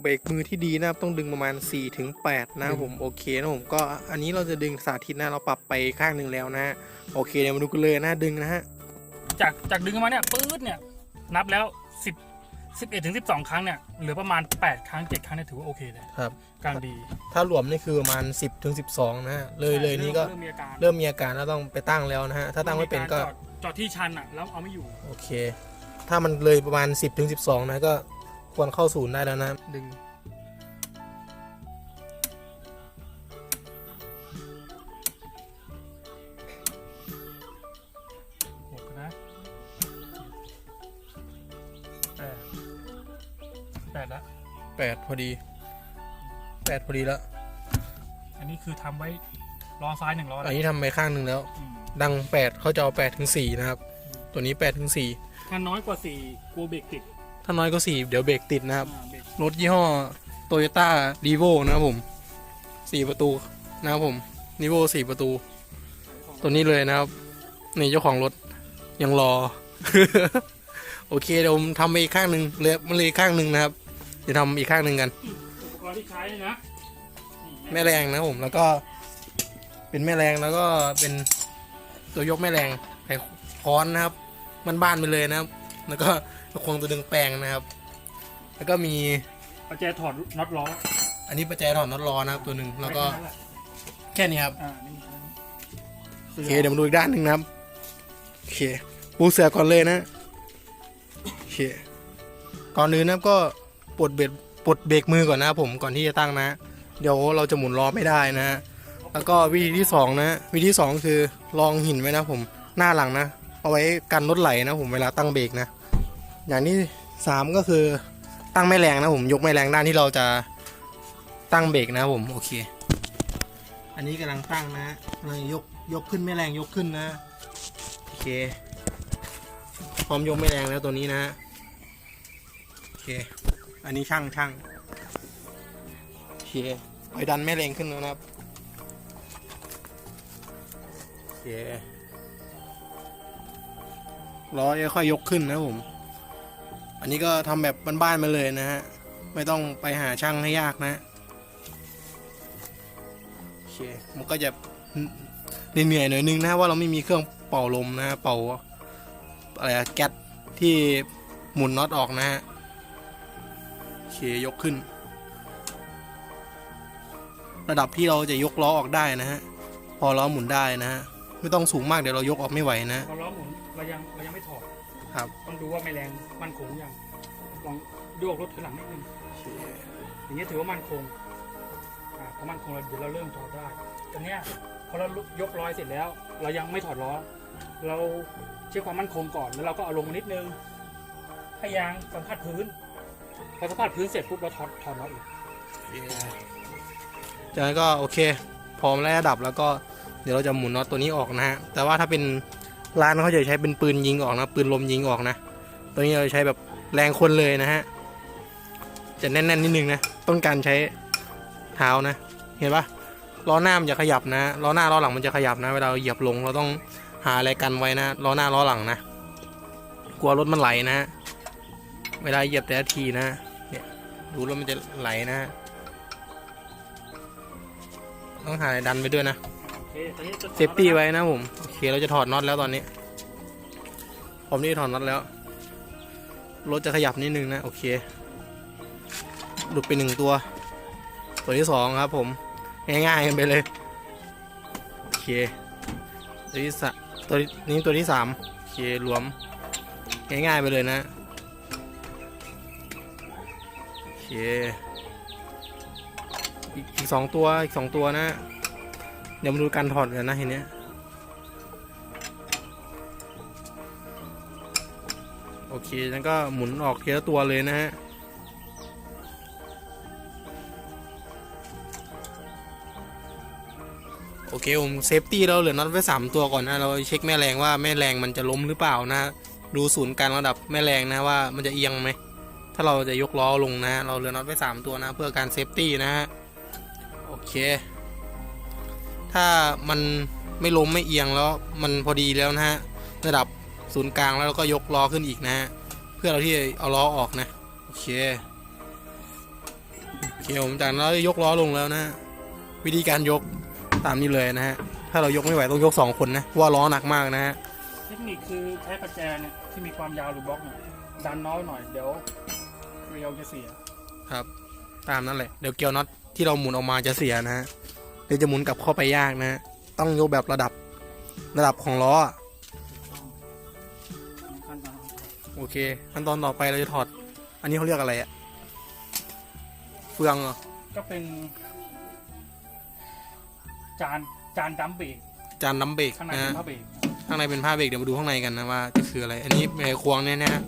เบรกมือที่ดีนะครับต้องดึงประมาณ4ถึง8นะครับผมโอเคนะผมก็อันนี้เราจะดึงสาธิตนะเราปรับไปข้างหนึ่งแล้วนะฮะโอเคเดี๋ยวมาดูกันเลยนะดึงนะฮะจากจากดึงมาเนี่ยปื๊ดเนี่ยนับแล้วสิบสิบเอ็ดถึงสิบสองครั้งเนี่ยเหลือประมาณแปดครั้งเจ็ดครั้งเนี่ยถือว่าโอเคเลยครับ กลางดีถ้ารวมนี่คือประมาณ 10ถึง12 นะฮะเลยเลยนี่ก็เริ่มมีอาการเริ่มมีอาการแล้วต้องไปตั้งแล้วนะฮะถ้าตั้งไม่เป็นก็จอดจอดที่ชันอะแล้วเอาไม่อยู่โอเค ถ้ามันเลยประมาณ 10ถึง12 นะก็ ควรเข้าศูนย์ได้แล้วนะ ดึงหกนะแปดแปดละ8พอดี8พอดีแล้วอันนี้คือทำไว้ล้อซ้ายหนึ่งล้ออัแล้นวนี้ทำไปข้างหนึ่งแล้ว อืมดัง8เขาจะเอา8ถึง4นะครับ ตัวนี้8ถึง4ถ้าน้อยกว่าสี่กลัวเบรกติด ถ้าน้อยก็4เดี๋ยวเบรกติดนะครับอ่าเบรกรถยี่ห้อ Toyota r e v o นะครับผม4ประตูนะครับผม r e v o 4ประตู ตัวนี้เลยนะครับ นี่เจ้าของรถยังรอ โอเคเดี๋ยวผมทำไปอีกข้างหนึ่งเลยมันเลยอีกข้างหนึ่งนะครับเดี๋ยวทำอีกข้างหนึ่งกันอุปกรณ์ที่ใช้นี่นะนี่แม่แรงนะครับผมแล้วก็ เป็นแม่แรงแล้วก็เป็นตัวยกแม่แรงไขค้อนนะครับ มันบ้านๆไปเลยนะครับ แล้วก็ ประคองตัวดึงแปลงนะครับ แล้วก็มีประแจถอดน็อตล้ออันนี้ประแจถอดน็อตล้อนะครับตัวหนึ่งแล้วก็ค่นั้นหะแค่นี้ครับอ่านี่มีแค่นั้นโอเคเดี๋ยวมาดูอีกด้านหนึ่งนะครับโอเคปูเสือก่อนเลยนะโอเคก่อนอื่นนะครับก็ปลดเบรกปลดเบรกมือก่อนนะครับผมก่อนที่จะตั้งนะ เดี๋ยวเราจะหมุนล้อไม่ได้นะฮะแล้วก็วิธีที่สองนะวิธีที่สองคือลองหินไว้นะผมหน้าหลังนะ เอาไว้กันรถไหลนะผมเวลาตั้งเบรกนะ อย่างที่สามก็คือตั้งแม่แรงนะผมยกแม่แรงด้านที่เราจะตั้งเบรกนะผมโอเค อันนี้กำลังตั้งนะกำลังยกยกขึ้นแม่แรงยกขึ้นนะโอเคพร้อมยกแม่แรงแล้วตัวนี้นะโอเค อันนี้ช่างช่างโอเคไปดันแม่แรงขึ้นแล้วนะครับโอเคล้อยค่อยยกขึ้นนะผม อันนี้ก็ทำแบบบ้านๆมาเลยนะฮะ ไม่ต้องไปหาช่างให้ยากนะโอเคมันก็จะเหนื่อยๆหน่อยนึงนะว่าเราไม่มีเครื่องเป่าลมนะเป่าอะไรแก๊สที่หมุนน็อตออกนะฮะโอเคยกขึ้น ระดับที่เราจะยกล้อออกได้นะฮะพอล้อหมุนได้นะฮะไม่ต้องสูงมากเดี๋ยวเรายกออกไม่ไหวนะพอล้อหมุนเรายังเรายังไม่ถอด ครับ ต้องดูว่าไม่แรงมั่นคงยังลองโยกรถถอยหลังนิดนึงอย่างเงี้ยถือว่ามั่นคงอ่าพอมั่นคงเราเดี๋ยวเราเริ่มถอดได้ตรงเนี้ยพอเรายกร้อยเสร็จแล้ว เรายังไม่ถอดล้อ เราเช็คความมั่นคงก่อนแล้วเราก็เอาลงมานิดนึงให้ยางสัมผัสพื้นพอสัมผัสพื้นเสร็จปุ๊บเราถอดถอดล้ออีกจากนั้นก็โอเค พร้อมแล้วระดับแล้วก็เดี๋ยวเราจะหมุนน็อตตัวนี้ออกนะฮะแต่ว่าถ้าเป็น ร้านเขาจะใช้เป็นปืนยิงออกนะ ปืนลมยิงออกนะ ตัวนี้เราจะใช้แบบแรงคนเลยนะฮะ จะแน่นๆนิดนึงนะ ต้องการใช้เท้านะ เห็นปะล้อหน้ามันจะขยับนะ ล้อหน้าล้อหลังมันจะขยับนะ เวลาเหยียบลงเราต้องหาอะไรกันไว้นะ ล้อหน้าล้อหลังนะ กลัวรถมันไหลนะ เวลาเหยียบแต่ละทีนะ เนี่ยดูแล้วมันจะไหลนะ ต้องหาอะไรดันไปด้วยนะ เซฟตี้ไว้นะผม โอเคเราจะถอดน็อตแล้วตอนนี้ ผมนี่ถอดน็อตแล้ว รถจะขยับนิดนึงนะ โอเค หลุดไปหนึ่งตัว ตัวที่สองครับผม ง่ายๆกันไปเลย โอเค ตัวที่สามตัวนี้ตัวที่สามโอเครวม ง่ายๆไปเลยนะโอเคอีกสองตัวอีกสองตัวนะ เดี๋ยวมาดูการถอดกันนะทีเนี้ยโอเคแล้วก็หมุนออกทีละตัวเลยนะฮะโอเคผมเซฟตี้เราเหลือน็อตไว้สามตัวก่อนนะ เราเช็คแม่แรงว่าแม่แรงมันจะล้มหรือเปล่านะ ดูศูนย์กางระดับแม่แรงนะว่ามันจะเอียงไหม ถ้าเราจะยกล้อลงนะ เราเหลือน็อตไว้สามตัวนะ เพื่อการเซฟตี้นะฮะ โอเค ถ้ามันไม่ล้มไม่เอียงแล้วมันพอดีแล้วนะฮะระดับศูนย์กลางแล้วเราก็ยกล้อขึ้นอีกนะฮะเพื่อเราที่จะเอาล้อออกนะโอเคเคผมจากนั้นเรายกล้อลงแล้วนะฮะวิธีการยกตามนี้เลยนะฮะถ้าเรายกไม่ไหวต้องยกสองคนนะเพราะว่าล้อหนักมากนะฮะเทคนิคคือใช้ประแจเนี่ยที่มีความยาวหรือบล็อกเนี่ยดันน้อยหน่อยเดี๋ยวเรียวจะเสียครับ ตามนั้นแหละเดี๋ยวเกียวน็อตที่เราหมุนออกมาจะเสียนะฮะ เดี๋ยวจะหมุนกลับเข้าไปยากนะฮะต้องยกแบบระดับระดับของล้ออะขั้นตอนโอเคขั้นตอนต่อไปเราจะถอด อันนี้เขาเรียกอะไรอะเฟืองเหรอก็เป็น จานจานดัมเบรกจานน้ำเบรกข้างในนะเป็ฮะนผ้าเบรกข้างในเป็นผ้าเบรกเดี๋ยวมาดูข้างในกันนะว่าจะคืออะไร อันนี้ไอ้ควงเนี่ยนะฮะ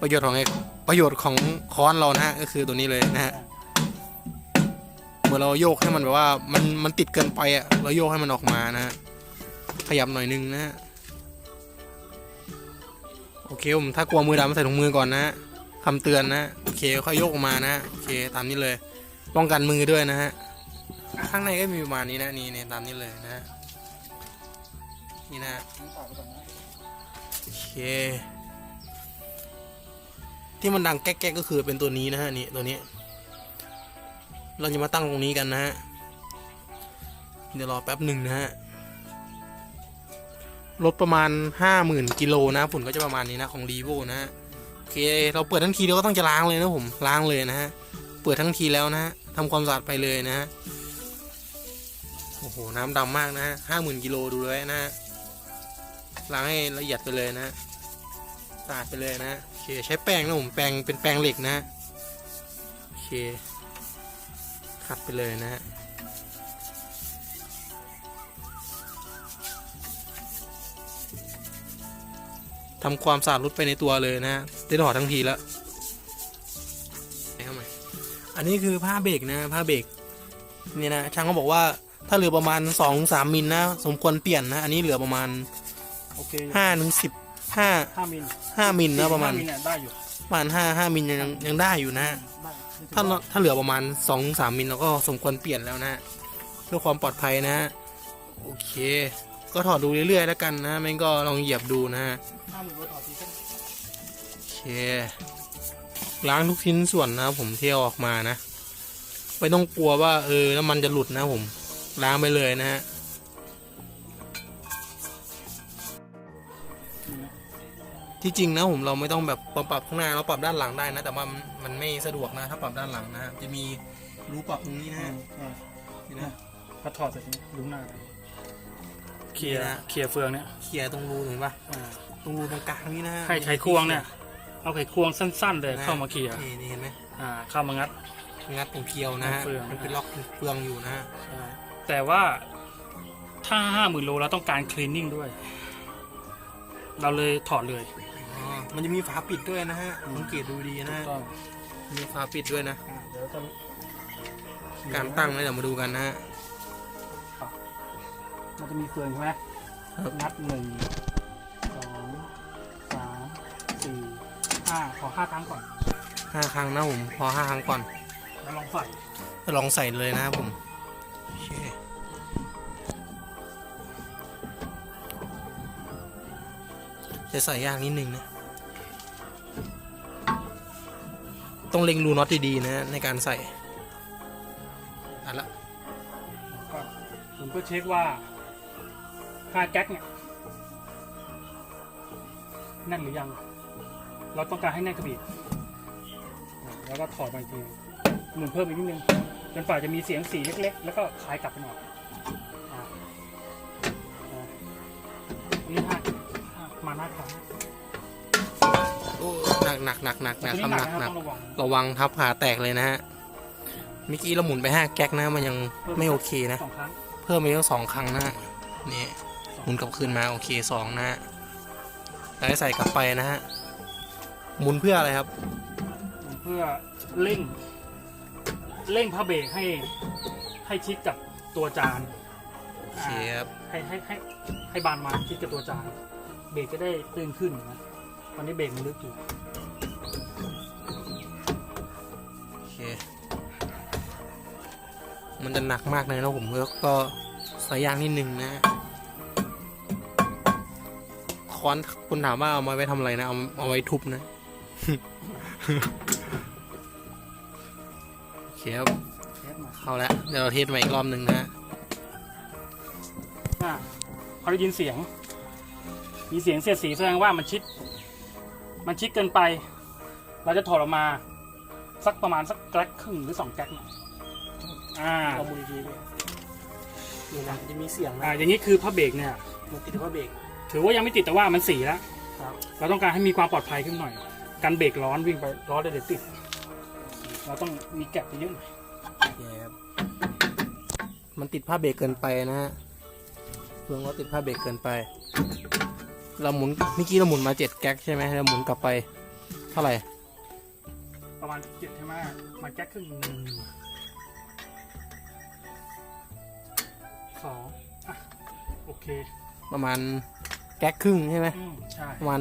ประโยชน์ของไอ้ประโยชน์ของค้อนเรานะฮะก็คือตัวนี้เลยนะฮะ เมื่อเราโยกให้มันแบบว่ามันมันติดเกินไปอะเราโยกให้มันออกมานะฮะขยับหน่อยนึงนะฮะโอเคผมถ้ากลัวมือดำใส่ถุงมือก่อนนะฮะคำเตือนนะโอเคค่อยโยกออกมานะโอเคตามนี้เลยป้องกันมือด้วยนะฮะข้างในก็มีประมาณนี้นะนี่นี่ตามนี้เลยนะนี่นะฮะต้องต่อไปก่อนนะโอเคที่มันดังแก๊กๆก็คือเป็นตัวนี้นะฮะนี่ตัวนี้ เราจะมาตั้งตรงนี้กันนะฮะ เดี๋ยวรอแป๊บหนึ่งนะฮะ รถประมาณห้าหมื่นกิโลนะฝุ่นก็จะประมาณนี้นะของรีโวนะฮะ โอเค เราเปิดทั้งทีเราก็ต้องจะล้างเลยนะผม ล้างเลยนะฮะ เปิดทั้งทีแล้วนะฮะทำความสะอาดไปเลยนะฮะ โอ้โห น้ำดำมากนะฮะห้าหมื่นกิโลดูเลยนะฮะ ล้างให้ละเอียดไปเลยนะสะอาดไปเลยนะโอเค ใช้แป้งนะผม แป้งเป็นแป้งเหล็กนะโอเค ขัดไปเลยนะฮะทำความสะอาดรถไปในตัวเลยนะฮะได้ถอดทั้งทีแล้วเข้ามาอันนี้คือผ้าเบรกนะผ้าเบรกนี่นะช่างเขาบอกว่าถ้าเหลือประมาณ2อสามมิลนะ สมควรเปลี่ยนนะ อันนี้เหลือประมาณโอเคห้าถึงสิบห้าห้ามิลห้ามิลนะประมาณห้มิลเนี่ยได้อยู่ประมาณห้าห้ามิลยังยังได้อยู่นะได้ ถ้าถ้าเหลือประมาณสองสามมิลเราก็สมควรเปลี่ยนแล้วนะเพื่อความปลอดภัยนะโอเค ก็ถอดดูเรื่อยๆแล้วกันนะไม่งั้นก็ลองเหยียบดูนะห้ามิลว่าต่อทีก็โอเคล้างทุกชิ้นส่วนนะผมเที่ยวออกมานะ ไม่ต้องกลัวว่าเออน้ำมันจะหลุดนะผมล้างไปเลยนะฮะ ที่จริงนะผมเราไม่ต้องแบบปรับข้างหน้าเราปรับด้านหลังได้นะ แต่ว่ามันมันไม่สะดวกนะ ถ้าปรับด้านหลังนะจะมีรูปรับตรงนี้นะอ่าฮะอ่านี่นะพอถอดเสร็จนี่ลุงหน้าเลยเคลีนี่ยร์นะเคลียร์เฟืองเนี่ยเคลียร์ตรงรูเห็นปะอ่าตรงรูตรงกลางนี้นะฮะให้ไขควงเนี่ยเอาไขควงสั้น ๆ เลยเข้ามาเคลียร์นี่นี่เห็นไหมอ่าเข้ามางัดงัดตรงเคียวนะฮะเฟืองมันเป็นล็อกเฟืองอยู่นะฮะใช่แต่ว่าถ้าห้าหมื่นโลเราต้องการคลีนนิ่งด้วย เราเลยถอดเลยอ๋อ มันจะมีฝาปิดด้วยนะฮะสังเกตดูดีนะฮะต้องมีฝาปิดด้วยนะอ่าเดี๋ยวจะการตั้งนะเดี๋ยวมาดูกันนะฮะมันจะมีเฟืองใช่ไหมครับนับหนึ่งสองสามสี่ห้าขอห้าครั้งก่อนห้าครั้งนะผมพอห้าครั้งก่อนแล้วลองใส่จะลองใส่เลยนะครับผมโอเคจะใส่ยากนิดนึงนะ ต้องเล็งรูน็อตดีๆนะในการใส่อันละก่อนผมก็เช็คว่าค่าแก๊กเนี่ยแน่นหรือยัง เราต้องการให้แน่นกระบี่แล้วก็ถอดมาอีกทีหมุนเพิ่มอีกนิดนึงจนฝ่าจะมีเสียงสีเล็กๆ แล้วก็คลายกลับไปหน่อยนี่ห้ห้ามาหน้าครั้ง โอ้หนักหนักหนักหนักหนักตัวคำนี้หนักนะหนักต้องระวังระวังทับขาแตกเลยนะฮะเมื่อกี้เราหมุนไปห้าแก๊กนะมันยังไม่โอเคนะสองครั้งเพิ่มไปตั้งสองครั้งนะฮะนี่หมุนกลับคืนมาโอเคสองนะฮะแล้วให้ใส่กลับไปนะฮะหมุนเพื่ออะไรครับเพื่อเร่ง เร่งพระเบรกให้ให้ชิดกับตัวจานโอเคครับให้ให้ให้ให้บานมาชิดกับตัวจานเบรกจะได้ตื้นขึ้นนะ ตอนนี้เบรกมันลึกอยู่โอเค มันจะหนักมากเลยนะผมก็ก็ใส่ยางนิดนึงนะฮะค้อนคุณถามว่าเอามาไว้ทำอะไรนะ เอาเอาไว้ทุบนะโอเคเคครับเทสมาเข้าแล้วเดี๋ยวเราเทสใหม่อีกรอบหนึ่งนะฮะอ่าพอได้ยินเสียง มีเสียงเสียดสีแสดงว่ามันชิด มันชิดเกินไป เราจะถอดออกมา สักประมาณสักแกลกครึ่งหรือสองแกลกนะอ่าเอามือดีด้วยนี่นะจะมีเสียงอ่านะอย่างนี้คือผ้าเบรกเนี่ย มันติดว่าเบรกถือว่ายังไม่ติดแต่ว่ามันสีแล้วครับเราต้องการให้มีความปลอดภัยขึ้นหน่อย กันเบรกร้อนวิ่งไปร้อนเดี๋ยวติด เราต้องมีแกลบเยอะหน่อยโอเคครับมันติดผ้าเบรกเกินไปนะฮะเรื่องรถติดผ้าเบรกเกินไป เราหมุนเมื่อกี้เราหมุนมาเจ็ดแก๊กใช่ไหมเราหมุนกลับไปเท่าไหร่ ประมาณเจ็ดใช่ไหมมาแก๊กครึ่งหนึ่งสองอะโอเคประมาณแก๊กครึ่งใช่ไหมอืมใช่ประมาณ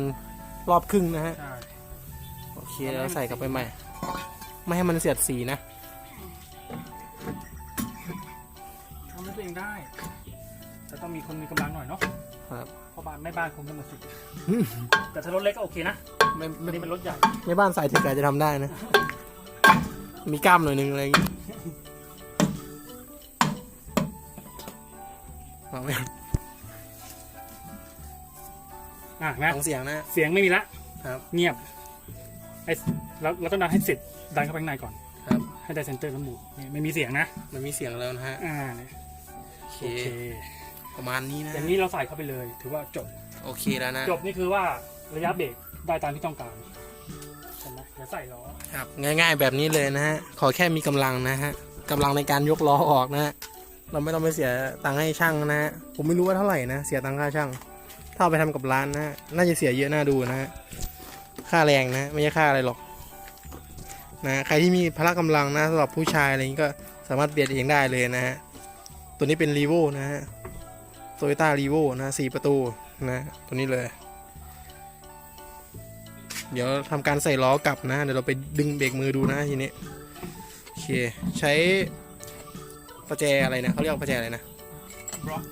รอบครึ่งนะฮะใช่โอเคเดี๋ยวเราใส่กลับไปใหม่ ไม่ให้มันเสียดสีนะทำให้ตัวเองได้ แต่ต้องมีคนมีกำลังหน่อยเนาะครับเพราะบ้านแม่บ้านคงไม่มาสิแต่ถ้ารถเล็กก็โอเคนะไม่อัไม่นนี้เป็นรถใหญ่ไม่บ้านใส่ถึงไก่จะทำได้นะ มีกล้ามหน่อยหนึงอะไรอย่างงี้เอาไหมอะเห็นไหมฟังเสียงนะ เสียงไม่มีละครับ เงียบไอ้เราเราต้องดันให้เสร็จดันเข้าไปข้างในก่อน ครับ ให้ได้เซนเตอร์น้ำหมูกนี่ไม่มีเสียงนะมันมีเสียงแล้วนะฮะอ่าเนี่ยโอเคโอเค ประมาณนี้นะอย่างนี้เราใส่เข้าไปเลย ถือว่าจบ โอเคแล้วนะ จบนี่คือว่าระยะเบรกได้ตามที่ต้องการใช่ไหมเดี๋ยวใส่ล้อครับง่าย ๆ แบบนี้เลยนะฮะ ขอแค่มีกำลังนะฮะกำลังในการยกล้อออกนะฮะเราไม่ต้องไปเสียตังค์ให้ช่างนะฮะผมไม่รู้ว่าเท่าไหร่นะ เสียตังค่าช่าง ถ้าเอาไปทำกับร้านนะฮะน่าจะเสียเยอะน่าดูนะฮะค่าแรงนะ ไม่ใช่ค่าอะไรหรอกนะใครที่มีพละกำลังนะสำหรับผู้ชายอะไรนี้ก็สามารถเปลี่ยนเองได้เลยนะฮะตัวนี้เป็นรีโวนะฮะ โตโยต้ารีโวนะสี่ประตูนะตัวนี้เลย เดี๋ยวทำการใส่ล้อกลับนะ เดี๋ยวเราไปดึงเบรกมือดูนะทีนี้ โอเค ใช้ประแจอะไรนะเขาเรียกว่าประแจอะไรนะบล็อก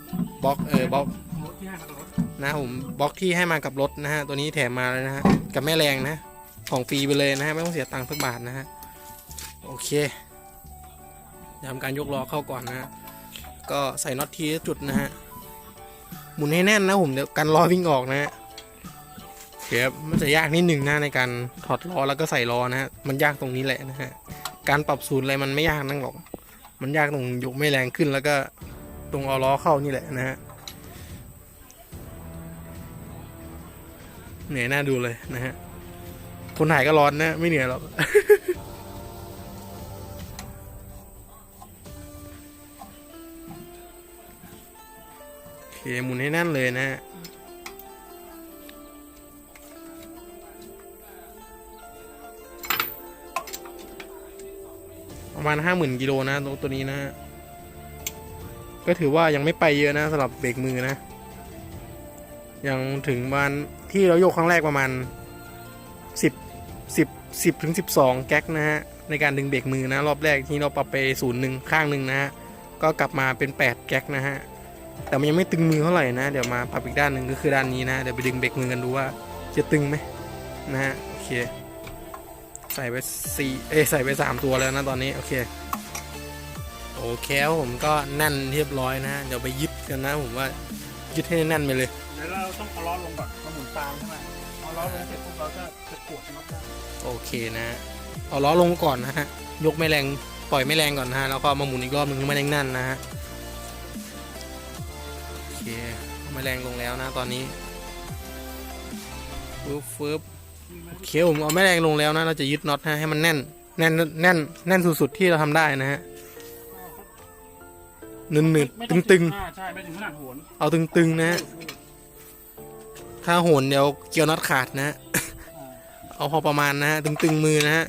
บล็อกเออบล็อกรถที่ให้มากับรถนะผมบล็อกที่ให้มากับรถนะฮะ ตัวนี้แถมมาเลยนะฮะ กับแม่แรงนะ ของฟรีไปเลยนะฮะ ไม่ต้องเสียตังค์สักบาทนะฮะ โอเคเดี๋ยวทำการยกล้อเข้าก่อนนะฮะ ก็ใส่น็อตทีละจุดนะฮะ หมุนให้แน่นนะผมเดี๋ยวกันล้อวิ่งออกนะฮะเครับมันจะยากนิดหนึ่งนะในการถอดล้อแล้วก็ใส่ล้อนะฮะมันยากตรงนี้แหละนะฮะการปรับศูนย์อะไรมันไม่ยากนั่งหรอก มันยากตรงยกไม่แรงขึ้นแล้วก็ตรงเอาล้อเข้านี่แหละนะฮะเหนื่อยหน้าดูเลยนะฮะคนถ่ายก็ร้อนนะ ไม่เหนื่อยหรอก คหมุนให้แน่นเลยนะฮะประมาณห้าหมื่นกิโลนะตัวตัวนี้นะฮะก็ถือว่ายังไม่ไปเยอะนะสำหรับเบรกมือนะ ยังถึงประมาณที่เราโยกครั้งแรกประมาณสิบสิบสิบถึงสิบสองแก๊กนะฮะ ในการดึงเบรกมือนะ รอบแรกที่เราปรับไปศูนย์หนึ่งข้างหนึ่งนะฮะ ก็กลับมาเป็นแปดแก๊กนะฮะ แต่มันยังไม่ตึงมือเท่าไหร่นะ เดี๋ยวมาปรับอีกด้านหนึ่งก็คือด้านนี้นะ เดี๋ยวไปดึงเบรกมือกันดูว่าจะตึงไหมนะฮะโอเค ใส่ไปสี่เอ้ยใส่ไปสามตัวแล้วนะตอนนี้โอเคโอเคครับผมก็แน่นเรียบร้อยนะเดี๋ยวไปยึดกันนะผมว่ายึดให้แน่นไปเลยเดี๋ยวเราต้องเอาล้อลงก่อนมาหมุนตามใช่ไหมเอาล้อลงเสร็จปุ๊บเราก็จะกดน็อตได้โอเคนะเอาล้อลงก่อนนะฮะยกไม่แรงปล่อยไม่แรงก่อนนะฮะแล้วก็มาหมุนอีกรอบหนึงให้มันแน่นๆนะฮะโอ เคไม่แรงลงแล้วนะตอนนี้ฟึบฟึบโอเคผมเอาไม่แรงลงแล้วนะเราจะยึดน็อตนะให้มันแน่น แน่นแน่นแน่นสุดๆที่เราทำได้นะฮะหนึนหนึไม่ตึองตึงอ่าใช่ไม่ถึงขนาดโหนๆเอาตึงตึงๆนะฮะถ้าโหนเดี๋ยวเกี่ยวน็อตขาดนะฮะอ่าเอาพอประมาณนะฮะตึงๆมือนะฮะ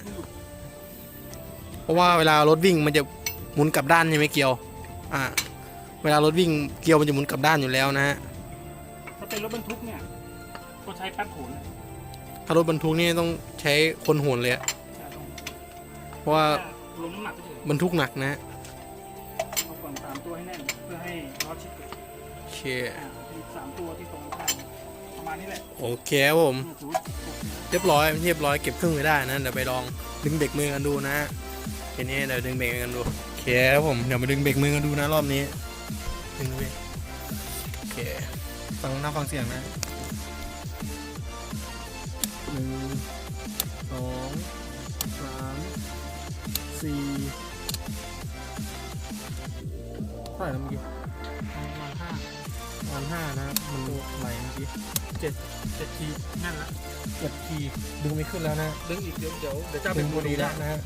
เพราะว่าเวลารถวิ่งมันจะหมุนกลับด้านใช่ไหมเกียว อ่า เวลารถวิ่งเกียวมันจะหมุนกลับด้านอยู่แล้วนะฮะถ้าเป็นรถบรรทุกเนี่ยก็ใช้แป๊บโหนถ้ารถบรรทุกนี่ต้องใช้คนโหนเลยอะใช่ต้องเพราะว่าลงน้ำหนักก็ถึงบรรทุกหนักนะฮะเอาก่อนสามตัวให้แน่นเพื่อให้ล้อชิดกันโอเคอ่าอีกสามตัวที่ตรงข้างประมาณนี้แหละโอเคครับผมเนี่ยถือว่าเรียบร้อยเรียบร้อยเก็บเครื่องไว้ได้นะเดี๋ยวไปลองดึงเบรกมือกันดูนะฮะทีนี้เดี๋ยวดึงเบรกกันดูโอเคครับผมเดี๋ยวมาดึงเบรกมือกันดูนะรอบนี้ ดึงเบรกโอเคฟังหน้าฟังเสียงนะหนึ่งสองสามสี่เท่าไหร่นะเมื่อกี้ประมาณห้าประมาณห้านะครับมันไหลเมื่อกี้เจ็ดเจ็ดทีนั่นละเจ็ดทีดึงไม่ขึ้นแล้วนะดึงอีกเดี๋ยวเดี๋ยวเดี๋ยวจะดึเป็นงพอดีแล้วนะฮะ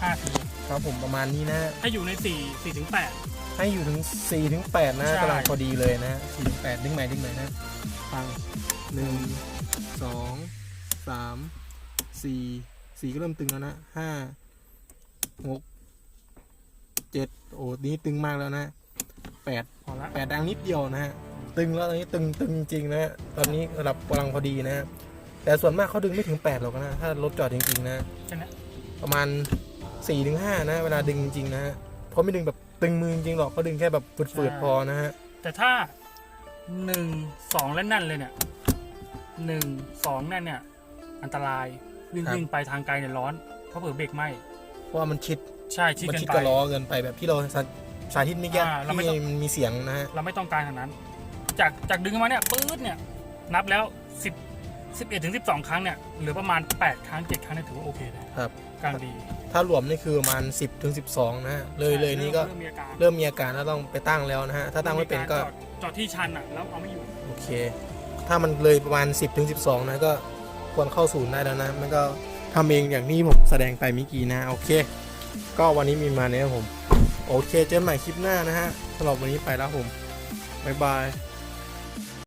ห้าทีครับผมประมาณนี้นะฮะให้อยู่ในสี่สี่ถึงแปด ให้อยู่ถึง4ถึง8นะใช่ กำลังพอดีเลยนะ4ถึง8ดึงใหม่ดึงใหม่นะฟังหนึ่งสองสามสี่สี่ก็เริ่มตึงแล้วนะห้าหกเจ็ดโอ้นี่ตึงมากแล้วนะแปดพอละ แปดดังนิดเดียวนะฮะ ตึงแล้วตอนนี้ตึงตึงจริงนะฮะตอนนี้ระดับกำลังพอดีนะฮะแต่ส่วนมากเขาดึงไม่ถึง 8 หรอกนะ ถ้ารถจอดจริง ๆ นะ ใช่ไหม ประมาณ4ี่ถึงห้านะ เวลาดึงจริงๆนะฮะเพราะไม่ดึงแบบ ตึงมือจริงๆหรอกเขาดึงแค่แบบฝืดๆพอนะฮะ แต่ถ้าหนึ่งสองและนั่นเลยเนี่ยหนึ่งสองนั่นเนี่ย อันตรายวิ่งครับ วิ่งไปทางไกลเนี่ยร้อนเพราะเผื่อเบรกไหมเพราะว่ามันชิดใช่ชิดมันเกิชิดนไปกระล้อเกินไปแบบที่เราสาสาธิตเมื่อกี้อ่าเราไม่ต้อง ที่มันมีเสียงนะฮะ เราไม่ต้องการขนาดนั้น จากจากดึงมาเนี่ยปื๊ดเนี่ย นับแล้วสิบ สิบเอ็ดถึงสิบสองครั้งเนี่ยเหลือประมาณแปดครั้งเจ็ดครั้งเนี่ยถือว่าโอเคเลยครับกลางดี ถ้ารวมนี่คือประมาณ 10ถึง12 นะฮะเลยเลยนี่ก็เริ่มมีอาการเริ่มมีอาการแล้วต้องไปตั้งแล้วนะฮะถ้าตั้งไม่เป็นก็จอดจอดที่ชันอะแล้วเอาไม่อยู่โอเค ถ้ามันเลยประมาณ 10ถึง12 นะก็ควรเข้าศูนย์ได้แล้วนะมันก็ทำเองอย่างที่ผมแสดงไปเมื่อกี้นะโอเค ก็วันนี้มีมาเนี้ยครับผม โอเคเจอกันใหม่คลิปหน้านะฮะสำหรับวันนี้ไปแล้วผมบ๊ายบาย